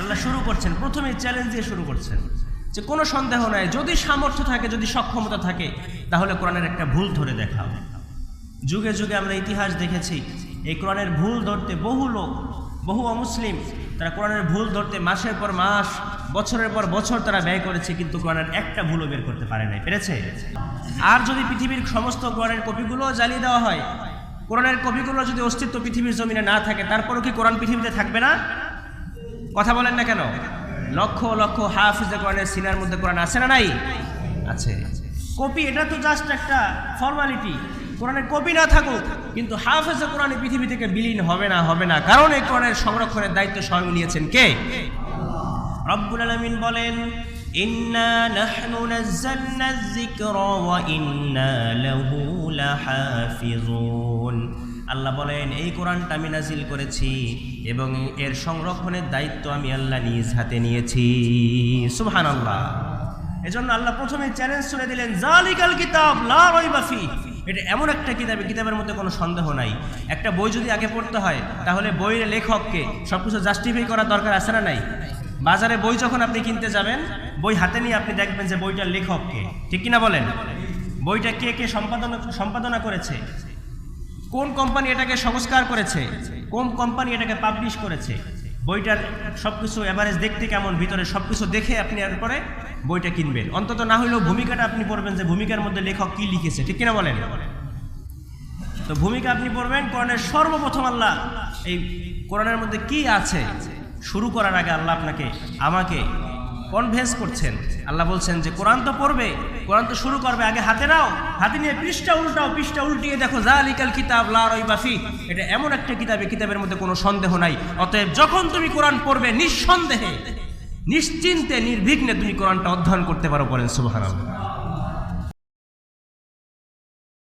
আল্লাহ শুরু করছেন, প্রথমে চ্যালেঞ্জ দিয়ে শুরু করছেন। যে কোনো সন্দেহ নাই, যদি সামর্থ্য থাকে, যদি সক্ষমতা থাকে, তাহলে কোরআনের একটা ভুল ধরে দেখাও। যুগে যুগে আমরা ইতিহাস দেখেছি, এই কোরআনের ভুল ধরতে বহু লোক, বহু অমুসলিম, তারা কোরআনের ভুল ধরতে মাসের পর মাস, বছরের পর বছর তারা ব্যয় করেছে, কিন্তু কোরআনের একটা ভুলও বের করতে পারে নাই। পেরেছে? আর যদি পৃথিবীর সমস্ত কোরআনের কপিগুলো জ্বালিয়ে দেওয়া হয়, কোরআনের কপিগুলো যদি অস্তিত্ব পৃথিবীর জমিনে না থাকে, তারপরও কি কোরআন পৃথিবীতে থাকবে না? কথা বলেন না কেন? লক্ষ লক্ষ হাফিজে কোরআনের সিনার মধ্যে কোরআন আছে না নাই? আছে। কপি এটা তো জাস্ট একটা ফর্মালিটি কোরআনের কপি না থাকুক কিন্তু হাফেজে কোরআন পৃথিবী থেকে বিলীন হবে না হবে না। কারণ এই কোরআনের সংরক্ষণের দায়িত্ব স্বয়ং নিয়েছেন কে? রব্বুল আলামিন বলেন ইন্না নাহনু নাযালনা যিকরা ওয়া ইন্না লাহু লাহাফিজুন। আল্লাহ বলেন, এই কোরআনটা আমি নাজিল করেছি এবং এর সংরক্ষণের দায়িত্ব আমি আল্লাহ নিজ হাতে নিয়েছি। সুবহানাল্লাহ। এজন্য আল্লাহ প্রথমে চ্যালেঞ্জ ছুড়ে দিলেন, জালিকাল কিতাব, লা রাইবা ফি। এটা এমন একটা কিতাবে কিতাবের মধ্যে কোনো সন্দেহ নাই। একটা বই যদি আগে পড়তে হয়, তাহলে বইয়ের লেখককে সব কিছু জাস্টিফাই করার দরকার আছে না নাই? বাজারে বই যখন আপনি কিনতে যাবেন, বই হাতে নিয়ে আপনি দেখবেন যে বইটার লেখককে। ঠিক কিনা বলেন? বইটা কে কে সম্পাদনা সম্পাদনা করেছে? কোন কোম্পানি এটাকে সংস্কার করেছে? কোন কোম্পানি এটাকে পাবলিশ করেছে? বইটার সবকিছু এভারেজ দেখতে কেমন? ভিতরে সবকিছু দেখে আপনি এরপরে বইটা কিনবেন। অন্তত না হলেও ভূমিকাটা আপনি পড়বেন যে ভূমিকার মধ্যে লেখক কি লিখেছে, ঠিক কিনা বলেন? তো ভূমিকা আপনি পড়বেন কোরআনের সর্বপ্রথম আল্লাহ এই কোরআনের মধ্যে কি আছে? শুরু করার আগে আল্লাহ আপনাকে, আমাকে কনভেন্স করছেন। আল্লাহ বলছেন যে, কোরআন তো পড়বে, কোরআন তো শুরু করবে, আগে হাতে নাও, হাতে নিয়ে পৃষ্ঠা উল্টাও, পৃষ্ঠা উল্টিয়ে দেখো যা লিকাল কিতাব লা রাইবা বাফি এটা এমন একটা কিতাবে, কিতাবের মধ্যে কোনো সন্দেহ নাই। অতএব যখন তুমি কোরআন পড়বে, নিঃসন্দেহে, নিশ্চিন্তে, নির্বিঘ্নে তুমি কোরআনটা অধ্যয়ন করতে পারো বলেন, সুবহানাল্লাহ।